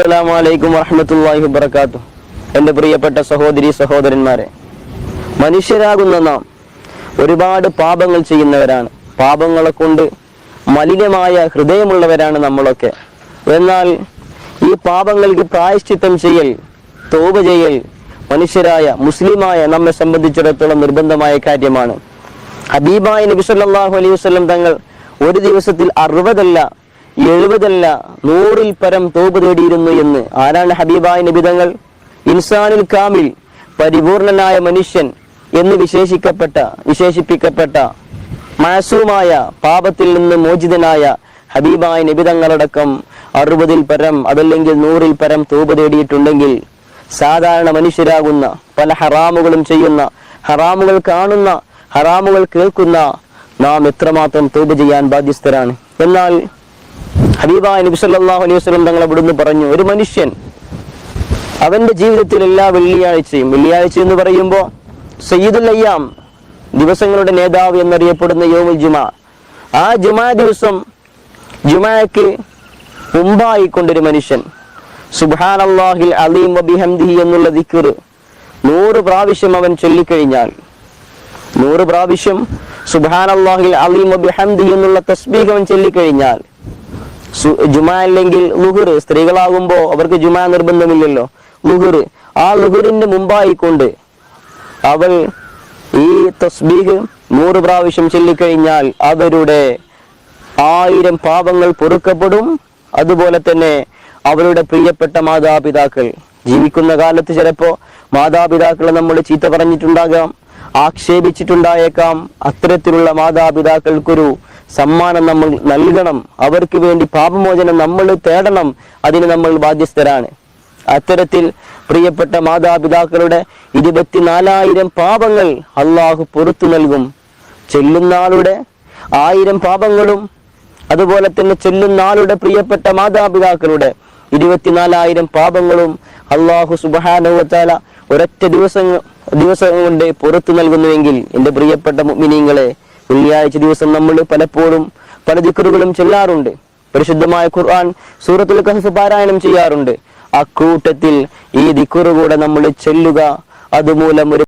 അസ്സലാമലൈക്കും വറഹമത്തല്ലാഹി വബർക്കാത്തു എന്റെ പ്രിയപ്പെട്ട സഹോദരി സഹോദരന്മാരെ മനുഷ്യരാകുന്ന നാം ഒരുപാട് പാപങ്ങൾ ചെയ്യുന്നവരാണ്. പാപങ്ങളെ കൊണ്ട് മലിനമായ ഹൃദയമുള്ളവരാണ് നമ്മളൊക്കെ. എന്നാൽ ഈ പാപങ്ങൾക്ക് പ്രായശ്ചിത്തം ചെയ്യൽ തോപ ചെയ്യൽ മനുഷ്യരായ മുസ്ലിമായ നമ്മെ സംബന്ധിച്ചിടത്തോളം നിർബന്ധമായ കാര്യമാണ്. ഹബീബായ നബി സല്ലല്ലാഹു അലൈഹി തങ്ങൾ ഒരു ദിവസത്തിൽ അറുപതല്ല എഴുപതല്ല നൂറിൽ പരം തോപ് തേടിയിരുന്നു എന്ന്. ആരാണ് ഹബീബായ നിബിതങ്ങൾ ഇൻസാനുൽ കാമിൽ പരിപൂർണനായ മനുഷ്യൻ എന്ന് വിശേഷിക്കപ്പെട്ട വിശേഷിപ്പിക്കപ്പെട്ട മാസൂമായ പാപത്തിൽ നിന്ന് മോചിതനായ ഹബീബായ നിബിതങ്ങളടക്കം അറുപതിൽ പരം അതല്ലെങ്കിൽ നൂറിൽ പരം തോപ് തേടിയിട്ടുണ്ടെങ്കിൽ സാധാരണ മനുഷ്യരാകുന്ന പല ഹറാമുകളും ചെയ്യുന്ന ഹറാമുകൾ കാണുന്ന ഹറാമുകൾ കേൾക്കുന്ന നാം എത്രമാത്രം തോപ് ചെയ്യാൻ ബാധ്യസ്ഥരാണ്? എന്നാൽ ഹബീബായ നബി അലൈഹി വസല്ലം തങ്ങൾ അവിടുന്ന് പറഞ്ഞു ഒരു മനുഷ്യൻ അവന്റെ ജീവിതത്തിൽ എല്ലാ വെള്ളിയാഴ്ചയും വെള്ളിയാഴ്ച എന്ന് പറയുമ്പോൾ സയ്യിദുൽ അയ്യാം ദിവസങ്ങളുടെ നേതാവ് എന്നറിയപ്പെടുന്ന യോമുൽ ജുമാ ആ ജുമാ ദിവസം ജുമാക്ക് മുമ്പായിക്കൊണ്ടൊരു മനുഷ്യൻ. സുബാൻ അള്ളാഹിൽ അലീം വബിഹംദിഹി എന്നുള്ള ദിക്ർ നൂറ് പ്രാവശ്യം അവൻ ചൊല്ലിക്കഴിഞ്ഞാൽ നൂറ് പ്രാവശ്യം സുബാൻ അള്ളാഹിൽ അലീം വബിഹംദിഹി എന്നുള്ള തസ്ബീഖ് അവൻ ചൊല്ലിക്കഴിഞ്ഞാൽ ജുമാ അല്ലെങ്കിൽ ലുഹുർ സ്ത്രീകളാകുമ്പോൾ അവർക്ക് ജുമാ നിർബന്ധമില്ലല്ലോ. ലുഹുർ ആ ലുഹുറിന്റെ മുമ്പായിക്കൊണ്ട് അവൾ ഈ തസ്ബീഹ് നൂറ് പ്രാവശ്യം ചൊല്ലിക്കഴിഞ്ഞാൽ അവരുടെ ആയിരം പാപങ്ങൾ പൊറുക്കപ്പെടും. അതുപോലെ തന്നെ അവരുടെ പ്രിയപ്പെട്ട മാതാപിതാക്കൾ. ജീവിക്കുന്ന കാലത്ത് ചിലപ്പോ മാതാപിതാക്കളെ നമ്മൾ ചീത്ത പറഞ്ഞിട്ടുണ്ടാകാം ആക്ഷേപിച്ചിട്ടുണ്ടായേക്കാം. അത്തരത്തിലുള്ള മാതാപിതാക്കൾക്കൊരു സമ്മാനം നമ്മൾ നൽകണം. അവർക്ക് വേണ്ടി പാപമോചനം നമ്മൾ തേടണം. അതിന് നമ്മൾ ബാധ്യസ്ഥരാണ്. അത്തരത്തിൽ പ്രിയപ്പെട്ട മാതാപിതാക്കളുടെ ഇരുപത്തിനാലായിരം പാപങ്ങൾ അള്ളാഹു പുറത്തു നൽകും. ചെല്ലുന്ന ആളുടെ ആയിരം പാപങ്ങളും അതുപോലെ തന്നെ ചെല്ലുന്ന ആളുടെ പ്രിയപ്പെട്ട മാതാപിതാക്കളുടെ ഇരുപത്തിനാലായിരം പാപങ്ങളും അള്ളാഹു സുബാനുവത്താല ഒരൊറ്റ ദിവസം ദിവസം കൊണ്ട് പുറത്തു നൽകുന്നുവെങ്കിൽ എന്റെ പ്രിയപ്പെട്ട മുഅ്മിനീങ്ങളെ വെള്ളിയാഴ്ച ദിവസം നമ്മൾ പലപ്പോഴും പല ദിക്കറുകളും ചെല്ലാറുണ്ട്. പരിശുദ്ധമായ ഖുർആൻ സൂറത്തുൽ കഹഫ് പാരായണം ചെയ്യാറുണ്ട്. ആ കൂട്ടത്തിൽ ഈ ദിക്കറുകൂടെ നമ്മൾ ചെല്ലുക അതുമൂലം ഒരു